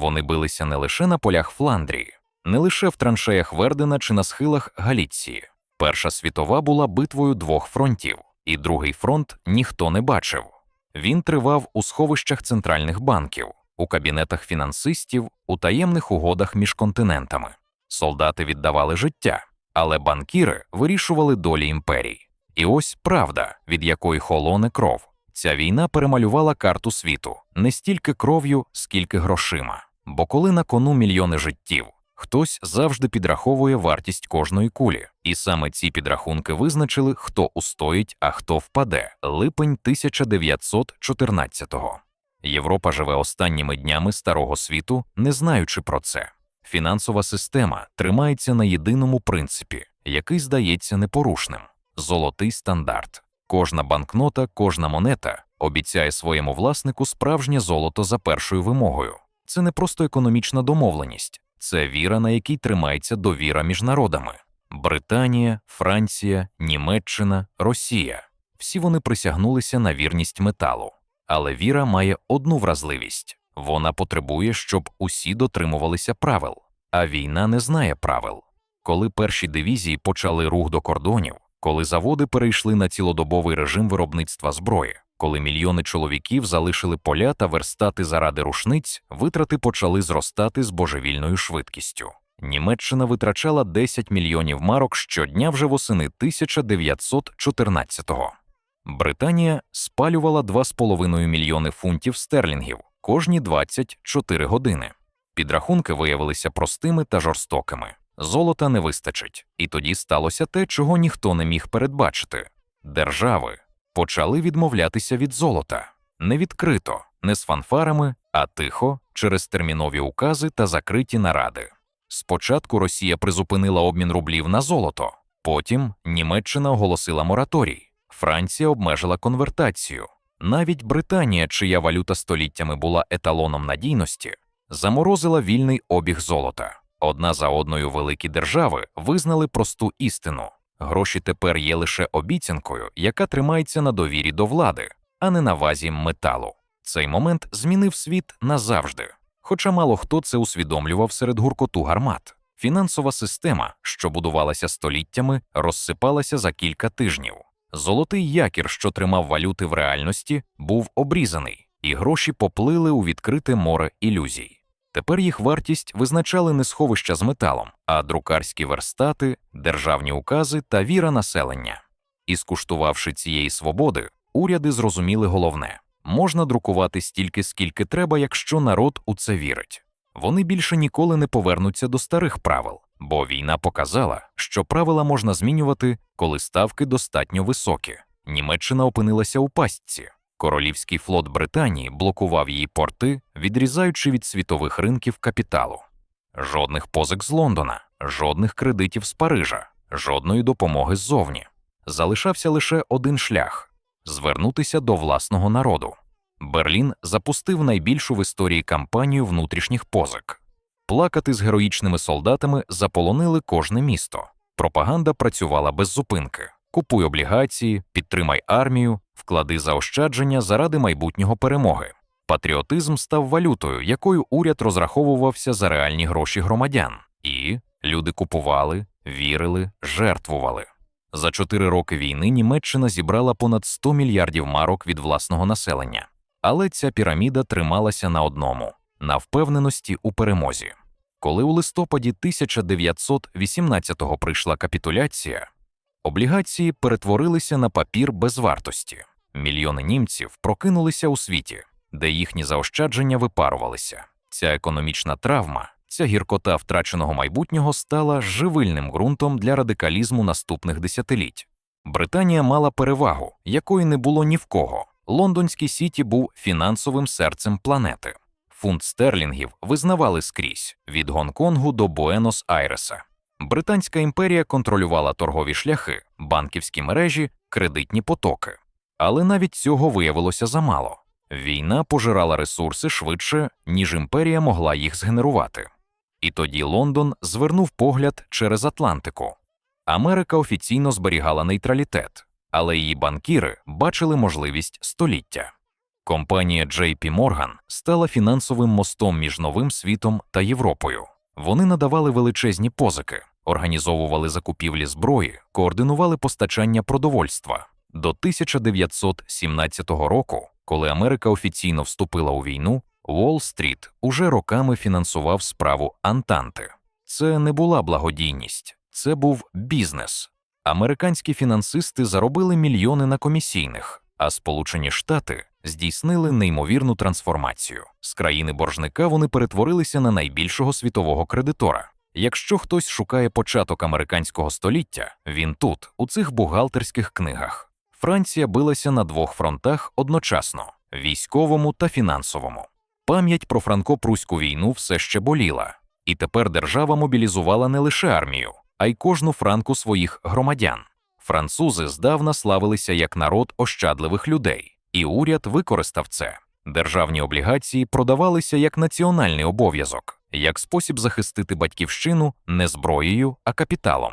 Вони билися не лише на полях Фландрії, не лише в траншеях Вердена чи на схилах Галіції. Перша світова була битвою двох фронтів, і другий фронт ніхто не бачив. Він тривав у сховищах центральних банків, у кабінетах фінансистів, у таємних угодах між континентами. Солдати віддавали життя, але банкіри вирішували долі імперій. І ось правда, від якої холоне кров. Ця війна перемалювала карту світу не стільки кров'ю, скільки грошима. Бо коли на кону мільйони життів, хтось завжди підраховує вартість кожної кулі, і саме ці підрахунки визначили, хто устоїть, а хто впаде. Липень 1914-го. Європа живе останніми днями старого світу, не знаючи про це. Фінансова система тримається на єдиному принципі, який здається непорушним золотий стандарт. Кожна банкнота, кожна монета обіцяє своєму власнику справжнє золото за першою вимогою. Це не просто економічна домовленість, це віра, на якій тримається довіра між народами. Британія, Франція, Німеччина, Росія всі вони присягнулися на вірність металу. Але віра має одну вразливість вона потребує, щоб усі дотримувалися правил, а війна не знає правил. Коли перші дивізії почали рух до кордонів, коли заводи перейшли на цілодобовий режим виробництва зброї, коли мільйони чоловіків залишили поля та верстати заради рушниць, витрати почали зростати з божевільною швидкістю. Німеччина витрачала 10 мільйонів марок щодня вже восени 1914-го. Британія спалювала 2,5 мільйони фунтів стерлінгів кожні 24 години. Підрахунки виявилися простими та жорстокими. Золота не вистачить, і тоді сталося те, чого ніхто не міг передбачити. Держави почали відмовлятися від золота не відкрито, не з фанфарами, а тихо через термінові укази та закриті наради. Спочатку Росія призупинила обмін рублів на золото, потім Німеччина оголосила мораторій. Франція обмежила конвертацію. Навіть Британія, чия валюта століттями була еталоном надійності, заморозила вільний обіг золота. Одна за одною великі держави визнали просту істину: гроші тепер є лише обіцянкою, яка тримається на довірі до влади, а не на вазі металу. Цей момент змінив світ назавжди. Хоча мало хто це усвідомлював серед гуркоту гармат. Фінансова система, що будувалася століттями, розсипалася за кілька тижнів. Золотий якір, що тримав валюти в реальності, був обрізаний, і гроші поплили у відкрите море ілюзій. Тепер їх вартість визначали не сховища з металом, а друкарські верстати, державні укази та віра населення. І скуштувавши цієї свободи, уряди зрозуміли головне можна друкувати стільки, скільки треба, якщо народ у це вірить. Вони більше ніколи не повернуться до старих правил, бо війна показала, що правила можна змінювати, коли ставки достатньо високі. Німеччина опинилася у пастці. Королівський флот Британії блокував її порти, відрізаючи від світових ринків капіталу. Жодних позик з Лондона, жодних кредитів з Парижа, жодної допомоги ззовні. Залишався лише один шлях звернутися до власного народу. Берлін запустив найбільшу в історії кампанію внутрішніх позик. Плакати з героїчними солдатами заполонили кожне місто. Пропаганда працювала без зупинки. Купуй облігації, підтримай армію, вклади заощадження заради майбутнього перемоги. Патріотизм став валютою, якою уряд розраховувався за реальні гроші громадян, і люди купували, вірили, жертвували. За чотири роки війни Німеччина зібрала понад 100 мільярдів марок від власного населення, але ця піраміда трималася на одному на впевненості у перемозі. Коли у листопаді 1918-го прийшла капітуляція, облігації перетворилися на папір без вартості. Мільйони німців прокинулися у світі, де їхні заощадження випарувалися. Ця економічна травма, ця гіркота втраченого майбутнього стала живильним ґрунтом для радикалізму наступних десятиліть. Британія мала перевагу, якої не було ні в кого. Лондонський Сіті був фінансовим серцем планети. Фунт стерлінгів визнавали скрізь від Гонконгу до Буенос-Айреса. Британська імперія контролювала торгові шляхи, банківські мережі, кредитні потоки. Але навіть цього виявилося замало. Війна пожирала ресурси швидше, ніж імперія могла їх згенерувати. І тоді Лондон звернув погляд через Атлантику. Америка офіційно зберігала нейтралітет, але її банкіри бачили можливість століття. Компанія JP Morgan стала фінансовим мостом між новим світом та Європою. Вони надавали величезні позики, організовували закупівлі зброї, координували постачання продовольства. До 1917 року, коли Америка офіційно вступила у війну, Уолл-стріт уже роками фінансував справу Антанти. Це не була благодійність, це був бізнес. Американські фінансисти заробили мільйони на комісійних, а Сполучені Штати здійснили неймовірну трансформацію. З країни боржника вони перетворилися на найбільшого світового кредитора. Якщо хтось шукає початок американського століття, він тут, у цих бухгалтерських книгах. Франція билася на двох фронтах одночасно військовому та фінансовому. Пам'ять про франко-пруську війну все ще боліла, і тепер держава мобілізувала не лише армію, а й кожну франку своїх громадян. Французи здавна славилися як народ ощадливих людей, і уряд використав це. Державні облігації продавалися як національний обов'язок, як спосіб захистити батьківщину не зброєю, а капіталом.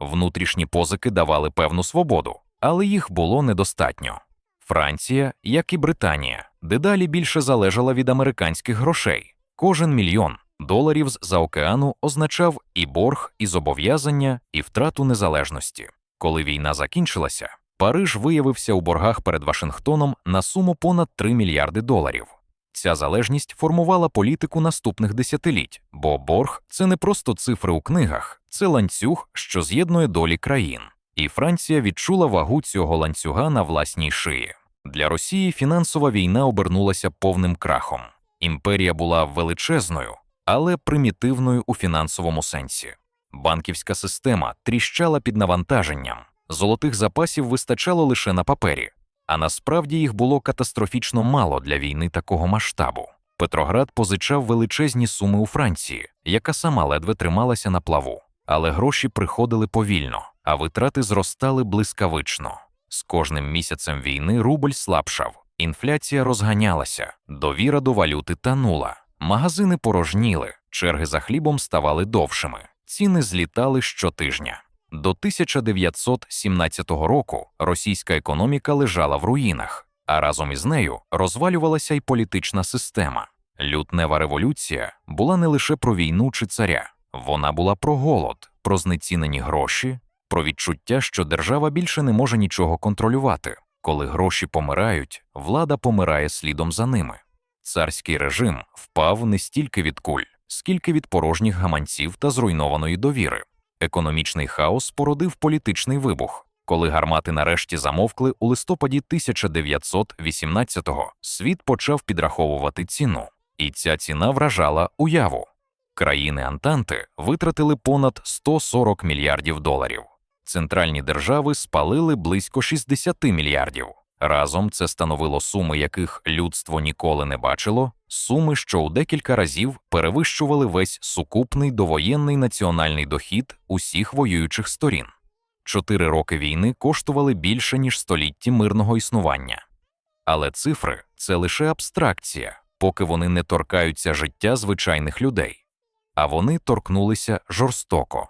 Внутрішні позики давали певну свободу, але їх було недостатньо. Франція, як і Британія, дедалі більше залежала від американських грошей. Кожен мільйон доларів з-за океану означав і борг, і зобов'язання, і втрату незалежності. Коли війна закінчилася, Париж виявився у боргах перед Вашингтоном на суму понад 3 мільярди доларів. Ця залежність формувала політику наступних десятиліть, бо борг це не просто цифри у книгах, це ланцюг, що з'єднує долі країн. І Франція відчула вагу цього ланцюга на власній шиї. Для Росії фінансова війна обернулася повним крахом. Імперія була величезною, але примітивною у фінансовому сенсі. Банківська система тріщала під навантаженням, золотих запасів вистачало лише на папері, а насправді їх було катастрофічно мало для війни такого масштабу. Петроград позичав величезні суми у Франції, яка сама ледве трималася на плаву, але гроші приходили повільно, а витрати зростали блискавично. З кожним місяцем війни рубль слабшав, інфляція розганялася, довіра до валюти танула, магазини порожніли, черги за хлібом ставали довшими, ціни злітали щотижня. До 1917 року російська економіка лежала в руїнах, а разом із нею розвалювалася й політична система. Лютнева революція була не лише про війну чи царя, вона була про голод, про знецінені гроші, про відчуття, що держава більше не може нічого контролювати. Коли гроші помирають, влада помирає слідом за ними. Царський режим впав не стільки від куль, скільки від порожніх гаманців та зруйнованої довіри. Економічний хаос породив політичний вибух. Коли гармати нарешті замовкли у листопаді 1918-го, світ почав підраховувати ціну, і ця ціна вражала уяву. Країни Антанти витратили понад 140 мільярдів доларів. Центральні держави спалили близько 60 мільярдів. Разом це становило суми, яких людство ніколи не бачило, суми, що у декілька разів перевищували весь сукупний довоєнний національний дохід усіх воюючих сторін. Чотири роки війни коштували більше ніж столітті мирного існування. Але цифри це лише абстракція, поки вони не торкаються життя звичайних людей, а вони торкнулися жорстоко.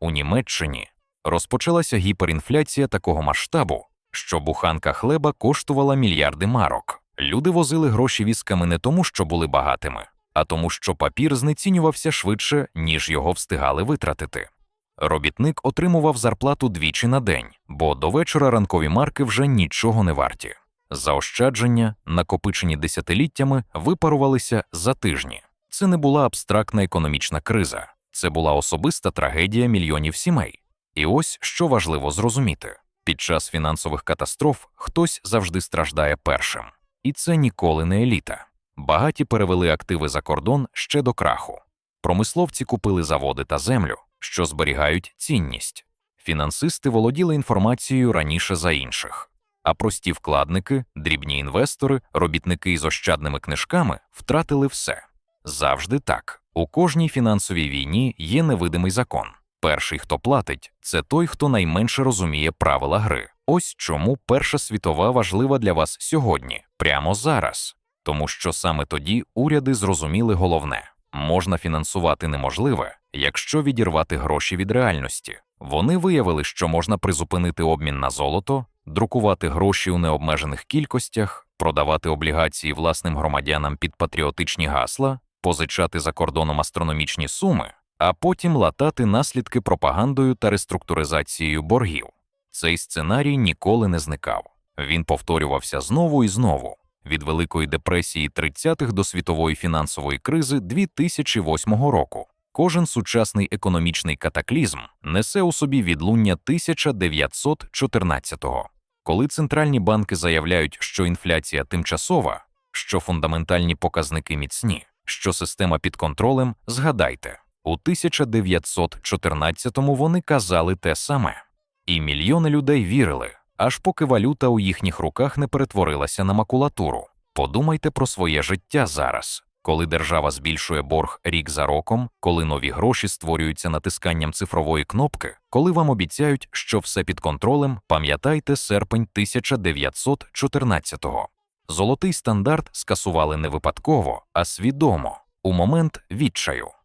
У Німеччині розпочалася гіперінфляція такого масштабу, що буханка хлеба коштувала мільярди марок. Люди возили гроші візками не тому, що були багатими, а тому, що папір знецінювався швидше, ніж його встигали витратити. Робітник отримував зарплату двічі на день, бо до вечора ранкові марки вже нічого не варті. Заощадження, накопичені десятиліттями, випарувалися за тижні. Це не була абстрактна економічна криза, це була особиста трагедія мільйонів сімей. І ось що важливо зрозуміти: під час фінансових катастроф хтось завжди страждає першим, і це ніколи не еліта. Багаті перевели активи за кордон ще до краху. Промисловці купили заводи та землю, що зберігають цінність. Фінансисти володіли інформацією раніше за інших, а прості вкладники, дрібні інвестори, робітники із ощадними книжками втратили все. Завжди так. У кожній фінансовій війні є невидимий закон. Перший, хто платить, це той, хто найменше розуміє правила гри. Ось чому Перша світова важлива для вас сьогодні, прямо зараз, тому що саме тоді уряди зрозуміли головне можна фінансувати неможливе, якщо відірвати гроші від реальності. Вони виявили, що можна призупинити обмін на золото, друкувати гроші у необмежених кількостях, продавати облігації власним громадянам під патріотичні гасла, позичати за кордоном астрономічні суми, а потім латати наслідки пропагандою та реструктуризацією боргів. Цей сценарій ніколи не зникав. Він повторювався знову і знову від Великої депресії 30-х до світової фінансової кризи 2008 року. Кожен сучасний економічний катаклізм несе у собі відлуння 1914-го. Коли центральні банки заявляють, що інфляція тимчасова, що фундаментальні показники міцні, що система під контролем, згадайте, у 1914-му вони казали те саме, і мільйони людей вірили, аж поки валюта у їхніх руках не перетворилася на макулатуру. Подумайте про своє життя зараз, коли держава збільшує борг рік за роком, коли нові гроші створюються натисканням цифрової кнопки, коли вам обіцяють, що все під контролем, пам'ятайте серпень 1914-го. Золотий стандарт скасували не випадково, а свідомо, у момент відчаю.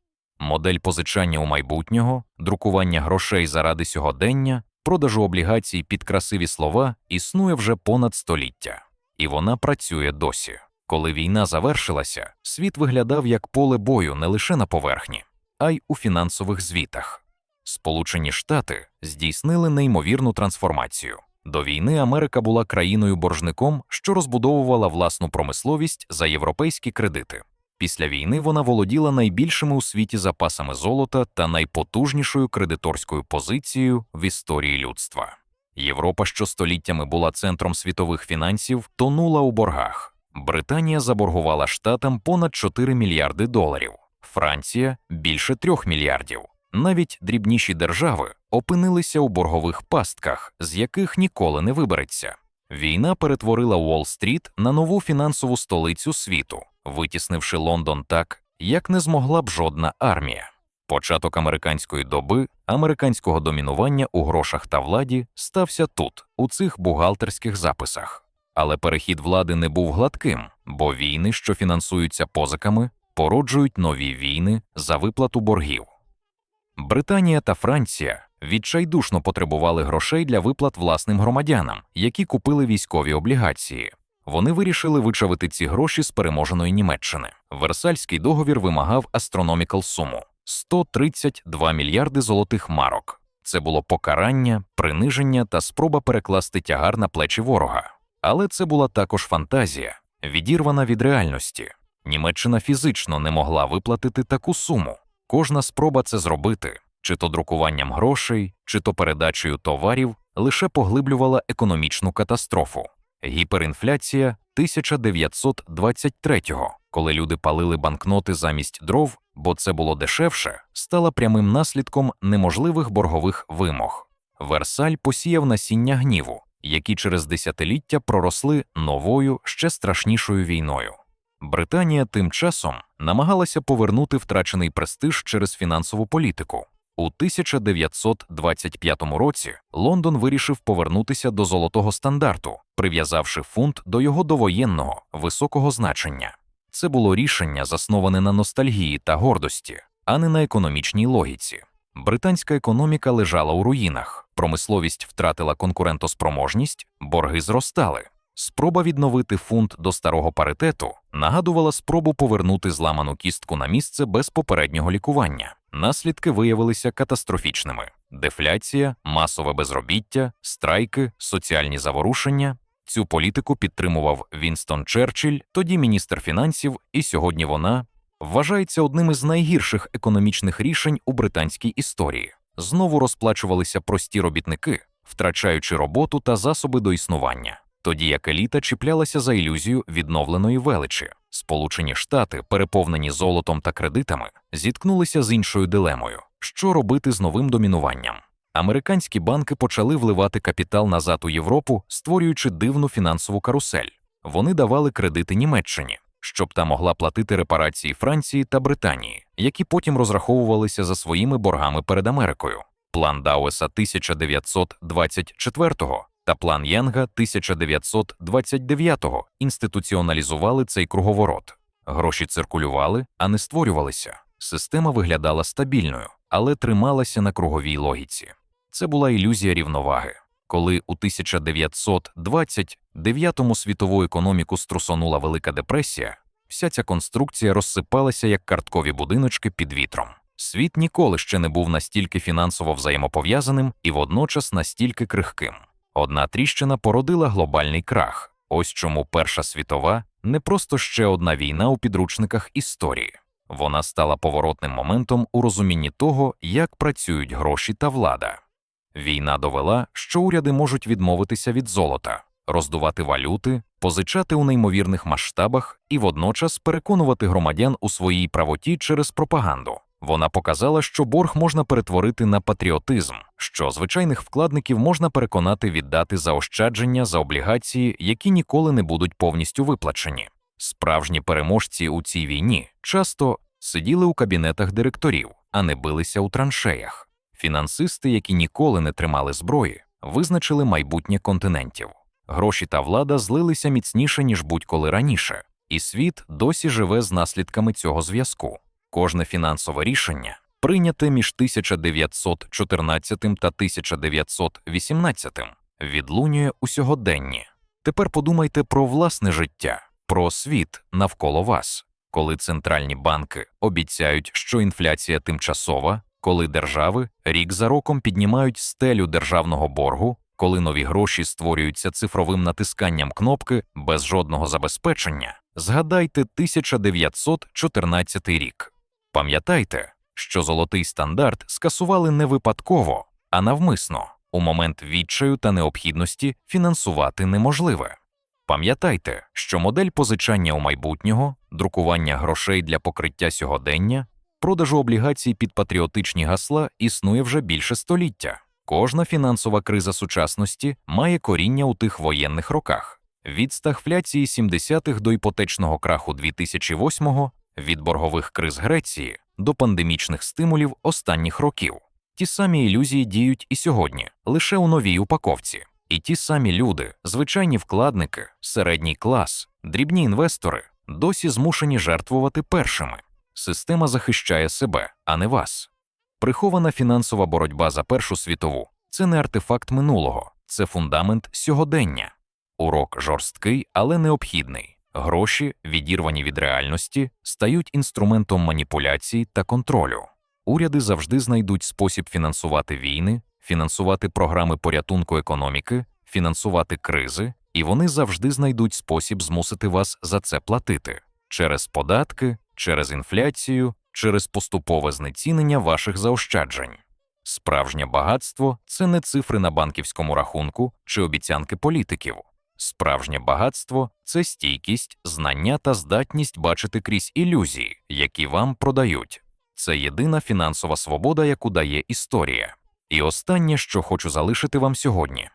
Модель позичання у майбутнього, друкування грошей заради сьогодення, продажу облігацій під красиві слова існує вже понад століття, і вона працює досі. Коли війна завершилася, світ виглядав як поле бою не лише на поверхні, а й у фінансових звітах. Сполучені Штати здійснили неймовірну трансформацію. До війни Америка була країною боржником, що розбудовувала власну промисловість за європейські кредити. Після війни вона володіла найбільшими у світі запасами золота та найпотужнішою кредиторською позицією в історії людства. Європа, що століттями була центром світових фінансів, тонула у боргах. Британія заборгувала штатам понад 4 мільярди доларів, Франція більше 3 мільярдів. Навіть дрібніші держави опинилися у боргових пастках, з яких ніколи не вибереться. Війна перетворила Уолл-стріт на нову фінансову столицю світу, витіснивши Лондон так, як не змогла б жодна армія. Початок американської доби, американського домінування у грошах та владі стався тут, у цих бухгалтерських записах. Але перехід влади не був гладким, бо війни, що фінансуються позиками, породжують нові війни за виплату боргів. Британія та Франція відчайдушно потребували грошей для виплат власним громадянам, які купили військові облігації. Вони вирішили вичавити ці гроші з переможеної Німеччини. Версальський договір вимагав астрономікал суму 132 мільярди золотих марок. Це було покарання, приниження та спроба перекласти тягар на плечі ворога. Але це була також фантазія, відірвана від реальності. Німеччина фізично не могла виплатити таку суму. Кожна спроба це зробити, чи то друкуванням грошей, чи то передачею товарів, лише поглиблювала економічну катастрофу. Гіперінфляція 1923-го, коли люди палили банкноти замість дров, бо це було дешевше, стала прямим наслідком неможливих боргових вимог. Версаль посіяв насіння гніву, які через десятиліття проросли новою ще страшнішою війною. Британія тим часом намагалася повернути втрачений престиж через фінансову політику. У 1925 році Лондон вирішив повернутися до золотого стандарту, прив'язавши фунт до його довоєнного високого значення. Це було рішення, засноване на ностальгії та гордості, а не на економічній логіці. Британська економіка лежала у руїнах, промисловість втратила конкурентоспроможність, борги зростали. Спроба відновити фунт до старого паритету нагадувала спробу повернути зламану кістку на місце без попереднього лікування. Наслідки виявилися катастрофічними: дефляція, масове безробіття, страйки, соціальні заворушення. Цю політику підтримував Вінстон Черчилль, тоді міністр фінансів, і сьогодні вона вважається одним із найгірших економічних рішень у британській історії. Знову розплачувалися прості робітники, втрачаючи роботу та засоби до існування, тоді як еліта чіплялася за ілюзію відновленої величі. Сполучені Штати, переповнені золотом та кредитами, зіткнулися з іншою дилемою: що робити з новим домінуванням. Американські банки почали вливати капітал назад у Європу, створюючи дивну фінансову карусель. Вони давали кредити Німеччині, щоб та могла платити репарації Франції та Британії, які потім розраховувалися за своїми боргами перед Америкою. План Дауеса 1924 та план Янга 1929-го інституціоналізували цей круговорот. Гроші циркулювали, а не створювалися. Система виглядала стабільною, але трималася на круговій логіці. Це була ілюзія рівноваги. Коли у 1929-му світову економіку струсонула Велика депресія, вся ця конструкція розсипалася як карткові будиночки під вітром. Світ ніколи ще не був настільки фінансово взаємопов'язаним і водночас настільки крихким. Одна тріщина породила глобальний крах. Ось чому Перша світова не просто ще одна війна у підручниках історії. Вона стала поворотним моментом у розумінні того, як працюють гроші та влада. Війна довела, що уряди можуть відмовитися від золота, роздувати валюти, позичати у неймовірних масштабах і водночас переконувати громадян у своїй правоті через пропаганду. Вона показала, що борг можна перетворити на патріотизм, що звичайних вкладників можна переконати віддати заощадження за облігації, які ніколи не будуть повністю виплачені. Справжні переможці у цій війні часто сиділи у кабінетах директорів, а не билися у траншеях. Фінансисти, які ніколи не тримали зброї, визначили майбутнє континентів. Гроші та влада злилися міцніше, ніж будь-коли раніше, і світ досі живе з наслідками цього зв'язку. Кожне фінансове рішення, прийняте між 1914 та 1918, відлунює у сьогоденні. Тепер подумайте про власне життя, про світ навколо вас, коли центральні банки обіцяють, що інфляція тимчасова, коли держави рік за роком піднімають стелю державного боргу, коли нові гроші створюються цифровим натисканням кнопки без жодного забезпечення, згадайте 1914 рік. Пам'ятайте, що золотий стандарт скасували не випадково, а навмисно, у момент відчаю та необхідності фінансувати неможливе. Пам'ятайте, що модель позичання у майбутнього, друкування грошей для покриття сьогодення, продажу облігацій під патріотичні гасла існує вже більше століття. Кожна фінансова криза сучасності має коріння у тих воєнних роках. Від стагфляції 70-х до іпотечного краху 2008-го, від боргових криз Греції до пандемічних стимулів останніх років. Ті самі ілюзії діють і сьогодні, лише у новій упаковці. І ті самі люди, звичайні вкладники, середній клас, дрібні інвестори, досі змушені жертвувати першими. Система захищає себе, а не вас. Прихована фінансова боротьба за Першу світову це не артефакт минулого, це фундамент сьогодення. Урок жорсткий, але необхідний. Гроші, відірвані від реальності, стають інструментом маніпуляцій та контролю. Уряди завжди знайдуть спосіб фінансувати війни, фінансувати програми порятунку економіки, фінансувати кризи, і вони завжди знайдуть спосіб змусити вас за це платити через податки, через інфляцію, через поступове знецінення ваших заощаджень. Справжнє багатство це не цифри на банківському рахунку чи обіцянки політиків. Справжнє багатство це стійкість, знання та здатність бачити крізь ілюзії, які вам продають. Це єдина фінансова свобода, яку дає історія. І останнє, що хочу залишити вам сьогодні: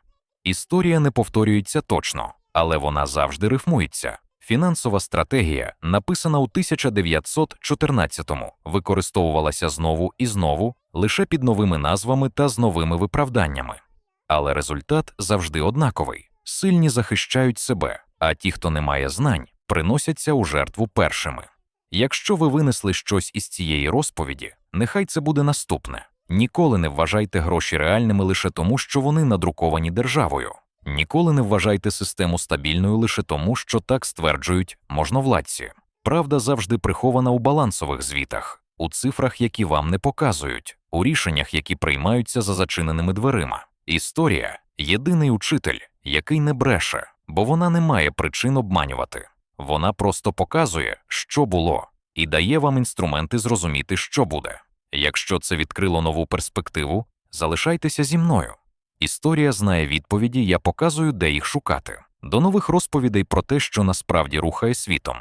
історія не повторюється точно, але вона завжди рифмується. Фінансова стратегія, написана у 1914-му, використовувалася знову і знову лише під новими назвами та з новими виправданнями. Але результат завжди однаковий: сильні захищають себе, а ті, хто не має знань, приносяться у жертву першими. Якщо ви винесли щось із цієї розповіді, нехай це буде наступне: ніколи не вважайте гроші реальними лише тому, що вони надруковані державою. Ніколи не вважайте систему стабільною лише тому, що так стверджують можновладці. Правда завжди прихована у балансових звітах, у цифрах, які вам не показують, у рішеннях, які приймаються за зачиненими дверима. Історія єдиний учитель, який не бреше, бо вона не має причин обманювати. Вона просто показує, що було, і дає вам інструменти зрозуміти, що буде. Якщо це відкрило нову перспективу, залишайтеся зі мною. Історія знає відповіді, я показую, де їх шукати. До нових розповідей про те, що насправді рухає світом.